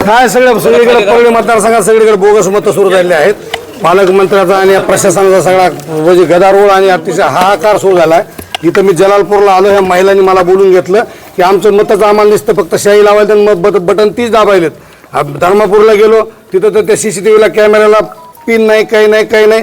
काय सगळं सगळीकडे परळी मतदारसंघात सगळीकडे बोगस मतं सुरू झालेली आहेत. पालकमंत्र्याचा आणि प्रशासनाचा सगळा म्हणजे गदारोळ आणि अतिशय हाहाकार सुरू झाला आहे इथं मी जलालपूरला आलो ह्या महिलांनी मला बोलून घेतलं की आमचं मतच आम्हाला दिसतं फक्त शाही लावायला मत बट बटन तीच दाबायलेत. धर्मापूरला गेलो तिथं तर त्या सी सी टी व्हीला कॅमेऱ्याला पिन नाही काही नाही काही नाही.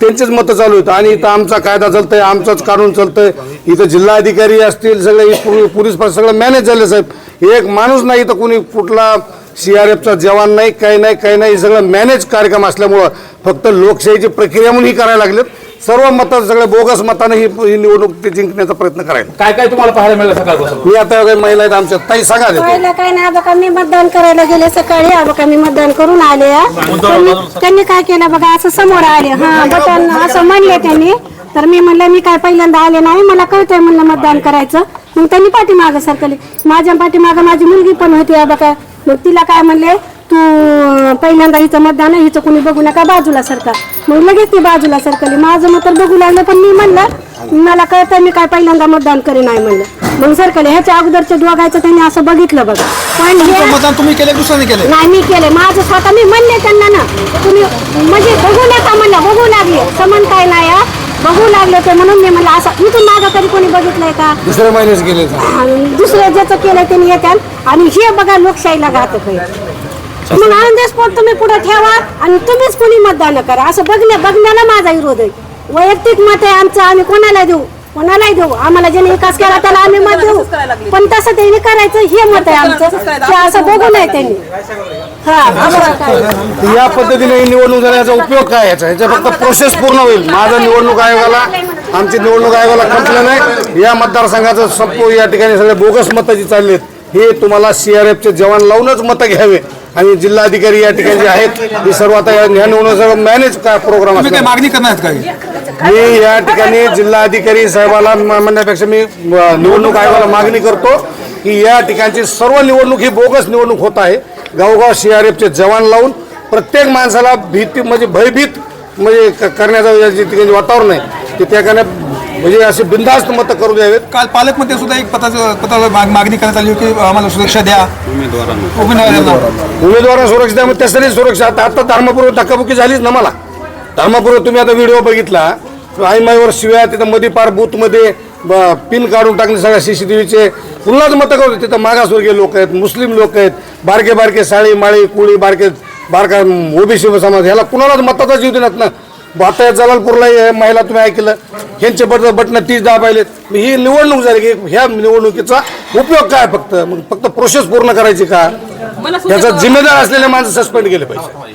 त्यांचेच मतं चालू आहेत आणि इथं आमचा कायदा चालतंय आमचंच कानून चालतंय. इथं जिल्हाधिकारी असतील सगळे पोलीस सगळं मॅनेज झाले साहेब. एक माणूस नाही इथं कोणी कुठला सी आर एफचा जवान नाही काही नाही काही नाही हे सगळं मॅनेज कार्यक्रम असल्यामुळं फक्त लोकशाहीची प्रक्रिया म्हणून ही करायला लागलेत. सर्व मतं सगळे बोगस मताने ही ही निवडणूक ते जिंकण्याचा प्रयत्न करायला. काय काय तुम्हाला पाहायला मिळालं सकाळपासून मी आता काही महिला आहेत आमच्या ताई सांगा देतो पहिलं काय नाही बघा मी मतदान करायला गेले सकाळी. हा बघा मी मतदान करून आले. त्यांनी त्यांनी काय केलं बघा असं समोर आले. हा बटन असं म्हणले त्यांनी. तर मी म्हणलं मी काय पहिल्यांदा आले नाही मला कळतंय म्हणलं मतदान करायचं. मग त्यांनी पाठीमागं सरकली माझ्या पाठीमागं माझी मुलगी पण होती हा बघा. मग तिला काय म्हणले तू पहिल्यांदा हिचं मतदान आहे, हिचं कुणी बघू नका बाजूला सरका. मग लगेच ती बाजूला सरकली. माझं मत तर बघू लागलं पण मी म्हणलं मला कळतं मी काय पहिल्यांदा मतदान करी नाही म्हणलं. मग सरकले. ह्याच्या अगोदरच्या दोघायचं त्यांनी असं बघितलं बघा. पण मतदान तुम्ही केलं दुसऱ्याने केलं नाही मी केले माझं स्वतः मी म्हणले त्यांना ना तुम्ही म्हणजे बघू नका म्हणलं बघू लागले समान काय नाही हा. बघू लागले ते म्हणून मी म्हणलं असं इथून मागं कधी कोणी बघितलंय का? दुसऱ्या महिन्याच गेले आणि दुसरं ज्याचं केलं त्यांनी येतात आणि हे बघा लोकशाहीला घातक आहे. मग आनंद स्पॉट तुम्ही पुढे ठेवा आणि तुम्हीच कोणी मतदान करा. असं बघण्या बघण्याला माझा विरोध आहे. वैयक्तिक मत आहे आमचं आम्ही कोणाला देऊ? कोणालाही देऊ. आम्हाला ज्याने विकास केला त्याला आम्ही मत देऊ. पण तसं त्यांनी करायचं हे मत आहे आमचं. ते असं बघू नये त्यांनी. हा या पद्धतीने ही निवडणूक झाल्याचा उपयोग काय याचा? ह्याचा फक्त प्रोसेस पूर्ण होईल. माझा निवडणूक आयोगाला आमची निवडणूक आयोगाला कंप्लेन आहे या मतदारसंघाचं संपू या ठिकाणी सगळे बोगस मतं जी चालली आहेत हे तुम्हाला सीआरएफचे जवान लावूनच मतं घ्यावे. आणि जिल्हाधिकारी या ठिकाणी जे आहेत हे सर्व आता या निवडणूक सगळं मॅनेज काय प्रोग्राम मागणी करणार मी या ठिकाणी जिल्हाधिकारी साहेबाला म्हणण्यापेक्षा मी निवडणूक आयोगाला मागणी करतो की या ठिकाणची सर्व निवडणूक ही बोगस निवडणूक होत आहे. गावगाव सीआरएफचे जवान लावून प्रत्येक माणसाला भीती म्हणजे भयभीत म्हणजे करण्याचं वातावरण आहे ते त्या कारणाने म्हणजे असे बिनधास्त मतं करू द्यावेत. काल पालकमंत्री सुद्धा एक पत्राचं माग- मागणी करण्यात आली होती की आम्हाला सुरक्षा द्या. उमेदवारांना. उमेदवारांना सुरक्षा द्या मग त्यासाठी सुरक्षा. आता आता धर्मपूर्व धक्काबुक्की झालीच ना मला. धर्मपूर्व तुम्ही आता व्हिडिओ बघितला आईमाईवर शिव्या तिथं मध्ये पार बूथमध्ये ब- पिन काढून टाकणे सगळ्या सीसीटीव्हीचे पुन्हाच मतं करू तिथं मागासवर्गीय लोक आहेत मुस्लिम लोक आहेत बारके बारके साळी माळी कुळी बारके बारका ओबीसी समाज. ह्याला कुणालाच मताचा जीव देणार ना आता जलालपूरला हे महिला तुम्ही ऐकलं ह्यांचे बट बटणं तीच दाबायलेत ही निवडणूक झाली की ह्या निवडणुकीचा उपयोग काय फक्त? मग फक्त प्रोसेस पूर्ण करायची का? याचा जिम्मेदार असलेले माणसं सस्पेंड केले पाहिजे.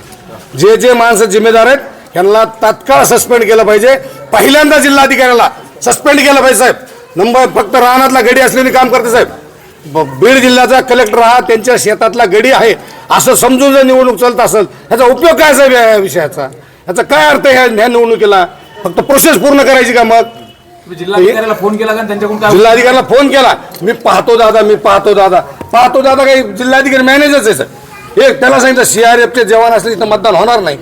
जे जे माणसं जिम्मेदार आहेत त्यांना तात्काळ सस्पेंड केलं पाहिजे. पहिल्यांदा जिल्हाधिकाऱ्याला सस्पेंड केलं पाहिजे साहेब. नंबर फक्त रानातला गडी असलेली काम करते साहेब. बीड जिल्ह्याचा कलेक्टर हा त्यांच्या शेतातला गडी आहे. असं समजून जर निवडणूक चालत असेल ह्याचा उपयोग काय साहेब या विषयाचा? ह्याचा काय अर्थ आहे ह्या ह्या निवडणुकीला? फक्त प्रोसेस पूर्ण करायची का मग? जिल्हाधिकाऱ्याला फोन केला का आणि त्यांच्याकडून काय जिल्हाधिकाऱ्याला फोन केला. मी पाहतो दादा मी पाहतो दादा. पाहतो दादा काही जिल्हाधिकारी मॅनेजरच आहे सर एक त्याला सांगितलं सीआरएफचे जवान असले इथं मतदान होणार नाही.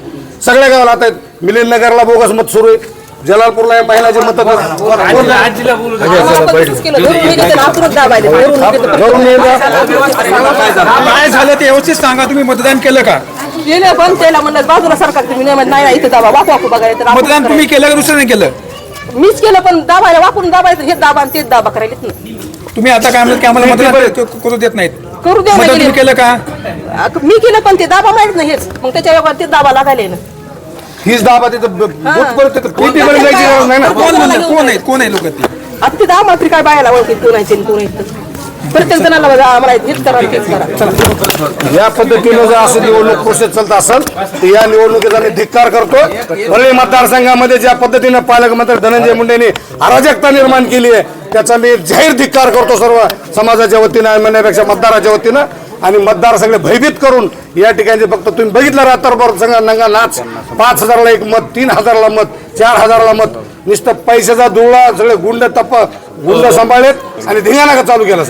सगळ्या गावाला आता मिलिंद नगरला बोगस मत सुरू आहे. जलालपूरला ये जा. काय झालं ते. व्यवस्थित सांगा तुम्ही मतदान केलं का? पण त्याला म्हणलं बाजूला सरकार तुम्ही नाही नाही नाही, इथं दाबा वाकू वाकू बघायला मतदान तुम्ही केलं का दुसऱ्याने केलं. मीच केलं पण दाबायला वापरून दाबायचं हे दाबा आणि तेच दाबा करायला ना. तुम्ही आता काय म्हणत की आम्हाला मतदान ते करू देत नाहीत. करू द्या. केलं. का? मी केलं पण ते दाबा माहीत नाही हेच. मग त्याच्या व्यवहार ते दाबा लागायला ना. हीच दाबा तिथं ब- बूथ पर्यंत तिथं पेटी पर्यंत जायची गरज नाही ना? कोण म्हणलं कोण आहेत कोण आहे? लोक ते? आता ते दाबा तरी काय बायला ओळखीत कोण आहे कोण आहे प्रत्येक जणाला बघा आम्हाला हेच करा आणि तेच करा चला या पद्धतीनं जर असं निवडणूक प्रोसेस चालत असेल तर या निवडणुकीचा मी धिक्कार करतो परळी मतदारसंघामध्ये ज्या पद्धतीनं पालकमंत्री धनंजय मुंडेंनी अराजकता निर्माण केली आहे त्याचा मी जाहीर धिक्कार करतो सर्व समाजाच्या वतीनं आणि म्हणण्यापेक्षा मतदाराच्या वतीनं. आणि मतदार सगळे भयभीत करून या ठिकाणी फक्त तुम्ही बघितलं रात्रभर संघ नंगा नाच. पाच हजाराला एक मत तीन हजाराला मत चार हजाराला मत. नुसतं पैशाचा दुळा सगळे गुंड तप गुंड सांभाळलेत आणि धिंगाणा चालू केला